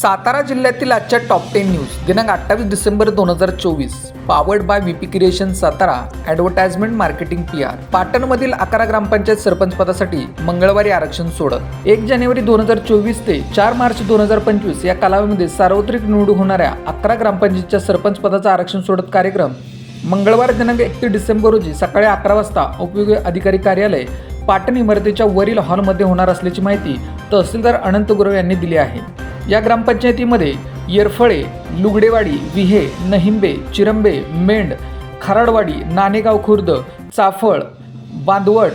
सातारा जिल्ह्यातील आजच्या top ten news दिनांक अठ्ठावीस डिसेंबर दोन हजार चोवीस. Powered by VP creation Satara advertisement marketing P R पाटणमधील अकरा ग्रामपंचायत सरपंच पदासाठी मंगळवारी आरक्षण सोडत. एक जानेवारी दोन हजार चोवीस ते चार मार्च दोन हजार पंचवीस या कालावधीमध्ये सार्वत्रिक निवडणूक होणाऱ्या अकरा ग्रामपंचायतच्या सरपंच पदाचा आरक्षण सोडत कार्यक्रम मंगळवार दिनांक एकतीस डिसेंबर रोजी सकाळी अकरा वाजता उपयोगी अधिकारी कार्यालय पाटण इमारतीच्या वरील हॉलमध्ये होणार असल्याची माहिती तहसीलदार अनंत गुरव यांनी दिली आहे. या ग्रामपंचायतीमध्ये येरफळे लुगडेवाडी विहे नहिंबे चिरंबे मेंढ खराडवाडी नाणेगाव खुर्द चाफळ बांदवट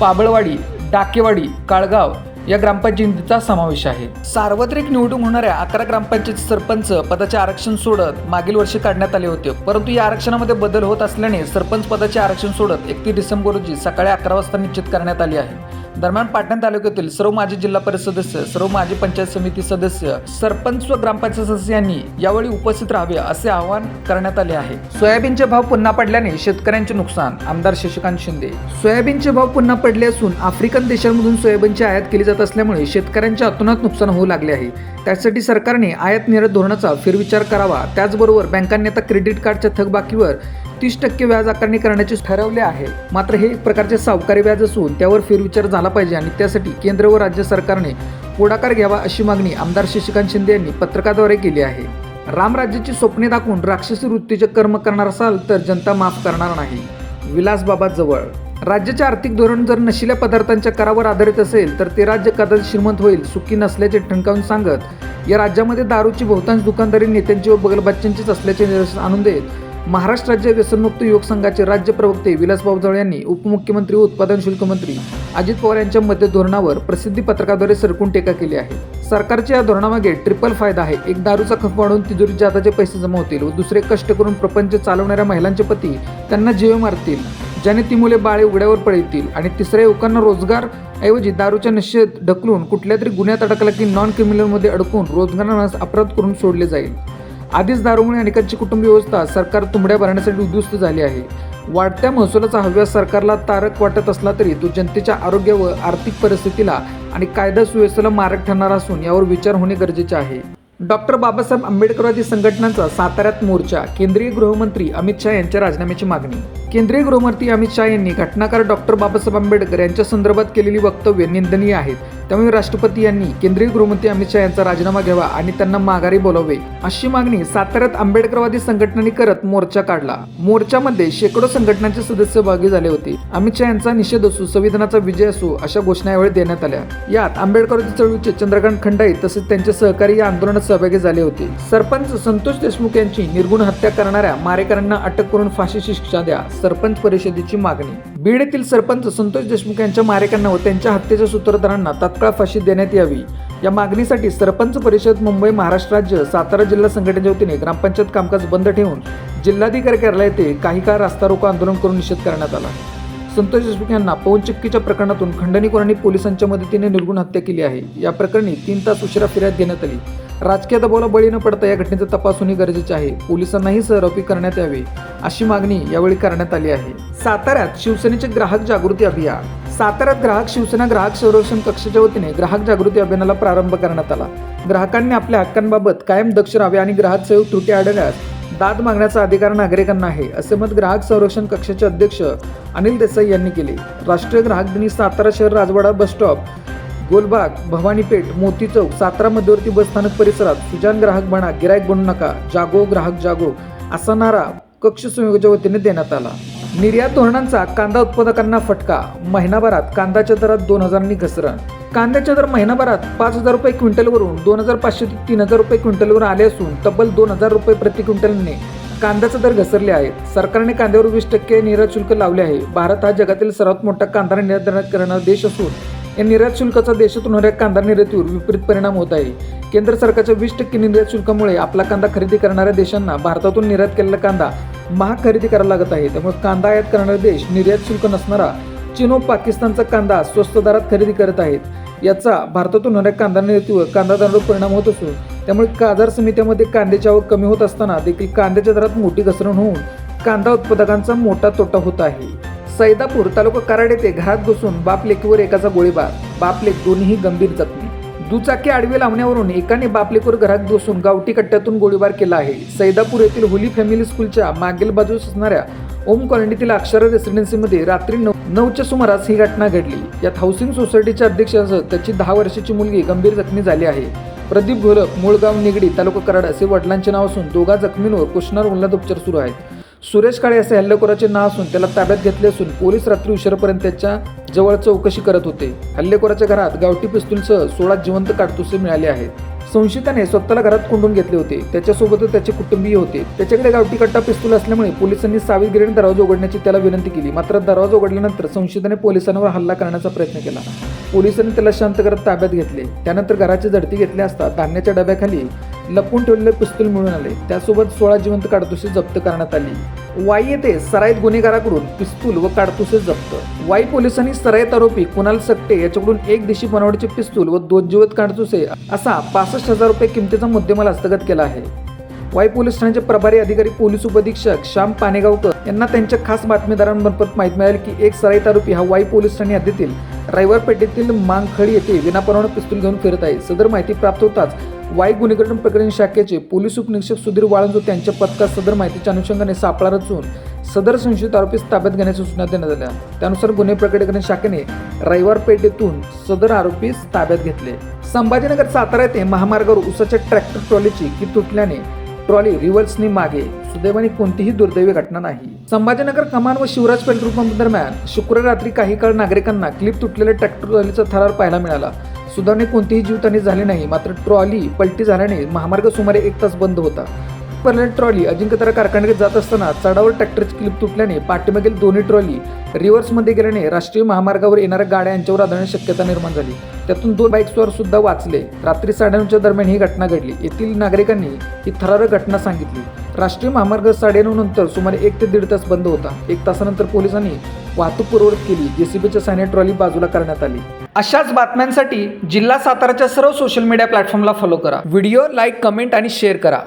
पाबळवाडी डाकेवाडी काळगाव या ग्रामपंचायतीचा समावेश आहे. सार्वत्रिक निवडून होणाऱ्या अकरा ग्रामपंचायत सरपंच पदाचे आरक्षण सोडत मागील वर्षी काढण्यात आले होते. परंतु या आरक्षणामध्ये बदल होत असल्याने सरपंच पदाचे आरक्षण सोडत एकतीस डिसेंबर रोजी सकाळी अकरा वाजता निश्चित करण्यात आली आहे. दरम्यान पाटण तालुक्यातील सर्व माजी जिल्हा परिषद सदस्य सर्व माजी पंचायत समिती सदस्य सरपंच व ग्रामपंचायत सदस्यांनी यावेळी उपस्थित राहावे असे आवाहन करण्यात आले आहे. सोयाबीनचे भाव पुन्हा पडल्याने शेतकऱ्यांचे नुकसान आमदार शशिकांत शिंदे. सोयाबीनचे भाव पुन्हा पडले असून आफ्रिकन देशांमधून सोयाबीनची आयात केली जात असल्यामुळे शेतकऱ्यांच्या अतोनात नुकसान होऊ लागले आहे. त्यासाठी सरकारने आयात निर्यात धोरणाचा फेरविचार करावा. त्याचबरोबर बँकांनी आता क्रेडिट कार्डच्या थकबाकीवर तीस टक्के व्याज आकारणी करण्याचे ठरवले आहे. मात्र हे एक प्रकारचे सावकारी व्याज असून त्यावर फेरविचार झाला पाहिजे आणि त्यासाठी केंद्र व राज्य सरकारने पुढाकार घ्यावा अशी मागणी आमदार शशिकांत शिंदे यांनी पत्रकाद्वारे केली आहे. रामराज्याची स्वप्ने दाखवून राक्षसी वृत्तीचे कर्म करणार असाल तर जनता माफ करणार नाही. विलासबाबा जवळ. राज्याचे आर्थिक धोरण जर नशिल्या पदार्थांच्या करावर आधारित असेल तर ते राज्य कदाचित श्रीमंत होईल सुखी नसल्याचे ठणकावून सांगत या राज्यामध्ये दारूची बहुतांश दुकानदारी नेत्यांची व बगलबच्च्यांचीच असल्याचे निदर्शन आणून देत महाराष्ट्र राज्य व्यसनमुक्त युवक संघाचे राज्य प्रवक्ते विलास पावजळ यांनी उपमुख्यमंत्री व उत्पादन शुल्क मंत्री अजित पवार यांच्या मध्य धोरणावर प्रसिद्धी पत्रकाद्वारे सरकून टीका केली आहे. सरकारच्या या धोरणामागे ट्रिपल फायदा आहे. एक दारूचा खप वाढून तिजोरी जाताचे पैसे जमा होतील व दुसरे कष्ट करून प्रपंच चालवणाऱ्या महिलांचे पती त्यांना जीव मारतील ज्याने ती मुले बाळे उघड्यावर पळतील आणि तिसऱ्या युवकांना रोजगार ऐवजी दारूच्या नशेत ढकलून कुठल्या तरी गुन्ह्यात अडकला की नॉन क्रिमिनलमध्ये अडकून रोजगारांना अपराध करून सोडले जाईल. आधीच दारूमुळे अनेकांची कुटुंब व्यवस्था सरकार तुंबड्या भरण्यासाठी उद्ध्वस्त झाली आहे. वाढत्या महसुलाचा हव्यास सरकारला तारक वाटत असला तरी तो जनतेच्या आरोग्य व आर्थिक परिस्थितीला आणि कायदा सुव्यवस्थेला मारक ठरणार असून यावर विचार होणे गरजेचे आहे. डॉक्टर बाबासाहेब आंबेडकरवादी संघटनांचा साताऱ्यात मोर्चा केंद्रीय गृहमंत्री अमित शहा यांच्या राजीनाम्याची मागणी. केंद्रीय गृहमंत्री अमित शहा यांनी घटनाकार डॉक्टर बाबासाहेब आंबेडकर यांच्या संदर्भात केलेली वक्तव्य निंदनीय आहेत त्यामुळे राष्ट्रपती यांनी केंद्रीय गृहमंत्री अमित शहा यांचा राजीनामा घ्यावा आणि त्यांना माघारी बोलावे. अशी मागणी साताऱ्यात आंबेडकरवादी संघटनांनी करत मोर्चा काढला. मोर्चामध्ये शेकडो संघटनांचे सदस्य सहभागी झाले होते. अमित शहा यांचा निषेध असू संविधानाचा विजय असो अशा घोषणा यावेळी देण्यात आल्या. यात आंबेडकरवादी चळवळीचे चंद्रकांत खंडाई तसेच त्यांचे सहकारी या आंदोलनात सहभागी झाले होते. सरपंच संतोष देशमुख यांची निर्गुण हत्या करणाऱ्या मारेकरांना अटक करून फाशीची शिक्षा द्या सरपंच परिषदेची मागणी. बीड येथील सरपंच संतोष देशमुख यांच्या मारेकरांना व त्यांच्या हत्येच्या सूत्रधारांना तात्काळ फाशी देण्यात यावी. या मागणीसाठी सरपंच परिषद मुंबई महाराष्ट्र राज्य सातारा जिल्हा संघटनेच्या वतीने ग्रामपंचायत कामकाज बंद ठेवून जिल्हाधिकारी कार्यालय येथे काही काळ रास्ता रोको आंदोलन करून निषेध करण्यात आला. संतोष देशमुख यांना पवनचक्कीच्या प्रकरणातून खंडणीकोरांनी पोलिसांच्या मदतीने निर्गुण हत्या केली आहे. या प्रकरणी तीन तास उशिरा फिर्याद देण्यात आली. राजकीय दबावाला बळी न पडता या घटनेचा तपास होणे गरजेचे आहे. पोलिसांनाही सहआरोपी करण्यात यावे अशी मागणी यावेळी करण्यात आली आहे. साताऱ्यात शिवसेनेचे ग्राहक जागृती अभियान साताऱ्यात ग्राहक शिवसेना ग्राहक संरक्षण कक्षाच्या वतीने ग्राहक जागृती अभियानाला प्रारंभ करण्यात आला. ग्राहकांनी आपल्या हक्कांबाबत कायम दक्ष राहावे आणि ग्राहक सेवक त्रुटी आढळल्यास दाद मागण्याचा अधिकार नागरिकांना आहे असे मत ग्राहक संरक्षण कक्षाचे अध्यक्ष अनिल देसाई यांनी केले. राष्ट्रीय ग्राहक दिनी सातारा शहर राजवाडा बस स्टॉप गोलबाग भवानीपेठ मोती चौक सातारा मध्यवर्ती बस स्थानक परिसरात सुजान ग्राहक म्हणा गिरायक बनू नका जागो ग्राहक जागो असा नारा कक्ष संयोगाच्या वतीने देण्यात आला. निर्यात धोरणांचा कांदा उत्पादकांना फटका. महिनाभरात कांद्याच्या दरात दोन हजारांनी घसरण. कांद्याच्या दर महिनाभरात पाच हजार रुपये क्विंटलवरून दोन हजार पाचशे ते तीन हजार रुपये क्विंटलवर आले असून तब्बल दोन हजार रुपये प्रति क्विंटलने कांद्याचे दर घसरले आहेत. सरकारने कांद्यावर वीस टक्के निर्यात शुल्क लावले आहे. भारत हा जगातील सर्वात मोठा कांदा निर्यात करणारा देश असून या निर्यात शुल्काचा देशातून होणाऱ्या कांदा निर्यातीवर विपरीत परिणाम होत आहे. केंद्र सरकारच्या वीस टक्के निर्यात शुल्कामुळे आपला कांदा खरेदी करणाऱ्या देशांना भारतातून निर्यात केलेला कांदा महाग खरेदी करायला लागत आहे. त्यामुळे कांदा आयात करणारे देश निर्यात शुल्क नसणारा चीन व पाकिस्तानचा कांदा स्वस्त दरात खरेदी करत आहेत. याचा भारतातून होणाऱ्या कांदा निर्यातीवर कांदा दरावर परिणाम होत असून त्यामुळे बाजार समित्यामध्ये कांद्याची आवक कमी होत असताना देखील कांद्याच्या दरात मोठी घसरण होऊन कांदा उत्पादकांचा मोठा तोटा होत आहे. सैदापूर तालुका कराड येथे घरात घुसून बाप लेकीवर एकाचा गोळीबार. बाप लेक दोन्हीही गंभीर जखमी दुचाकी आडवी लावण्यावरून एकाने बापलेकूर घरात घुसून गावठी कट्ट्यातून गोळीबार केला आहे. सैदापूर येथील होली फॅमिली स्कूलच्या मागील बाजूस असणाऱ्या ओम कॉलनीतील अक्षर रेसिडेन्सीमध्ये रात्री नऊ नऊच्या सुमारास ही घटना घडली. यात हाऊसिंग सोसायटीच्या अध्यक्षासह त्याची दहा वर्षाची मुलगी गंभीर जखमी झाली आहे. प्रदीप घोलप मूळगाव निगडी तालुका कराड असे वडिलांचे नाव असून दोघा जखमींवर कृष्णावर उल्हाद उपचार सुरू आहेत. सुरेश काळे असे हल्लेखोराचे नाव असून त्याला ताब्यात घेतले असून पोलीस रात्री उशिरापर्यंत त्याच्याजवळ चौकशी करत होते. हल्लेखोराच्या घरात गावठी पिस्तूलसह सोळा जिवंत काडतुसे मिळाले आहेत. संशयिताने स्वतःला घरात कोंडून घेतले होते. त्याच्यासोबतच त्याचे कुटुंबीय होते. त्याच्याकडे गावठी कट्टा पिस्तूल असल्यामुळे पोलिसांनी सावधगिरीने दरवाजा उघडण्याची त्याला विनंती केली. मात्र दरवाजा उघडल्यानंतर संशयिताने पोलिसांवर हल्ला करण्याचा प्रयत्न केला. पोलिसांनी त्याला शांत करत ताब्यात घेतले. त्यानंतर घराची झडती घेतली असता धान्याच्या डब्याखाली लपून ठेवलेले पिस्तूल मिळून आले. त्यासोबत सोळा जिवंत काडतुसे जप्त करण्यात आली. वाई येथे सराईत गुन्हेगाराकडून पिस्तूल व काडतुसे जप्त. वाई पोलिसांनी सराईत आरोपी कुणाल सक्टे याच्याकडून एक दिशी बनावटीचे पिस्तूल व दोन जिवंत काडतुसे असा पासष्ट हजार रुपये किमतीचा मुद्देमाल हस्तगत केला आहे. वाई पोलीस ठाण्याचे प्रभारी अधिकारी पोलीस उपअधीक्षक श्याम पानेगावकर यांना त्यांच्या खास बातमीदारांमार्फत माहिती मिळाली की एक सराईत आरोपी हा वाई पोलीस ठाणे हद्दीतील रायवर पेठेतील मांगखळी येथे विनापरवाना पिस्तूल घेऊन फिरत आहे. सदर माहिती प्राप्त होताच वाई गुन्हेगारी प्रकरण शाखेचे पोलीस उपनिरीक्षक सुधीर वाळंजो त्यांच्या पथकात सदर माहितीच्या अनुषंगाने सापळा रचून सदर संशयित आरोपीस ताब्यात घेण्याच्या सूचना देण्यात आल्या. त्यानुसार गुन्हे प्रकटीकरण शाखेने रविवार पेठेतून सदर आरोपीस ताब्यात घेतले. संभाजीनगर सातारा येथे महामार्गावर उसाच्या ट्रॅक्टर ट्रॉलीची की तुटल्याने ट्रॉली रिव्हर्सनी मागे. सुदैवाने कोणतीही दुर्दैवी घटना नाही. संभाजीनगर कमान व शिवराज पेट्रोल पंप दरम्यान शुक्रवार रात्री काही काळ नागरिकांना क्लिप तुटलेल्या ट्रॅक्टर ट्रॉलीचा थरार पाहायला मिळाला. सुधारणे कोणतीही जीवतानी झाली नाही मात्र ट्रॉली पलटी झाल्याने महामार्ग सुमारे एक तास बंद होता. परले ट्रॉली अजिंक्यतारा कारखान्यात जात असताना चढावर ट्रॅक्टरची क्लिप तुटल्याने पाठीमागील दोन्ही ट्रॉली रिव्हर्समध्ये गेल्याने राष्ट्रीय महामार्गावर येणाऱ्या गाड्या यांच्यावर आदळण्याची शक्यता निर्माण झाली. त्यातून दोन बाईक्सवर सुद्धा वाचले. रात्री साडेनऊच्या दरम्यान ही घटना घडली. येथील नागरिकांनी ही थरारक घटना सांगितली. राष्ट्रीय महामार्ग साडेनऊ नंतर सुमारे एक ते दीड तास बंद होता. एक तासानंतर पोलिसांनी वाहतूक पूर्ववत केली. जेसीबीच्या सहाय्याने ट्रॉली बाजूला करण्यात आली. अशाच बातम्यांसाठी जिल्हा साताराच्या सर्व सोशल मीडिया प्लॅटफॉर्मला फॉलो करा. व्हिडिओ लाईक कमेंट आणि शेअर करा.